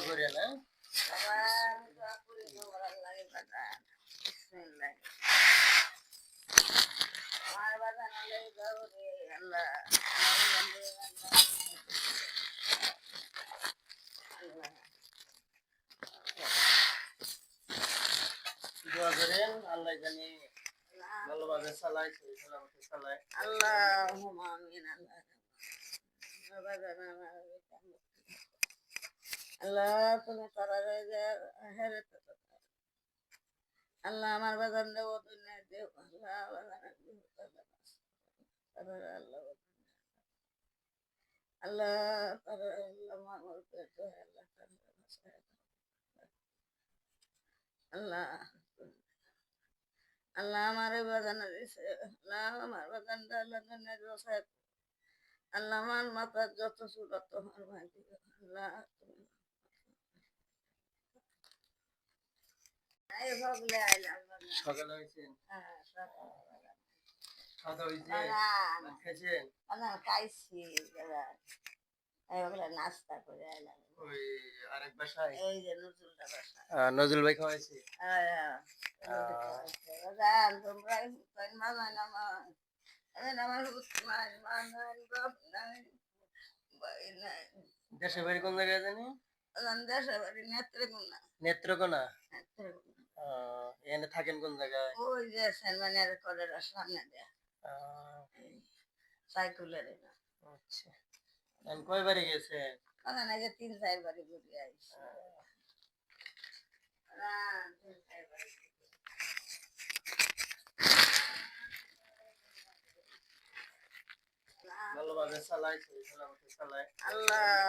করে না দোয়া করেন আল্লাহ জানি ভালোভাবে চালায় সেই সালামতে চালায় আল্লাহ তুমি তারা আল্লাহ আমার বাজান দেব দুনিয়া দেব আল্লাহ বাজান আল্লাহ আল্লাহ তারা আল্লাহ আল্লাহ আল্লাহ আল্লাহ দিছে আল্লাহ আমার বাজান আল্লাহ আল্লাহ আমার মাথার যত সুরত আল্লাহ তুমি এই ভগলে আইলাম সকালে হ্যাঁ। খাওয়া হয়েছে? খেয়েছেন খাইছি নাস্তা করে আইলাম। ওই আরেক বাসায়? এই যে নজরুলটা নজরুল ভাই খাওয়াইছে? বাগান তোমরা মা নাই না মা আমি আমার উসমান মা নাই বাপ নাই ভাই নাই। দেশে বাড়ি কোন জায়গায় জানি? দেশে বাড়ি নেত্রকোনা? নেত্রকোনা। এখানে থাকেন কোন জায়গায়? ওই যে সেনমানের কলের সামনে দেয়া। সাইকেলের আচ্ছা। বাড়ি গেছেন ওখানে নাকি তিন চার বাড়ি ঘুরে তিন বাড়ি ভালোভাবে সালামতে চালায়। আল্লাহ।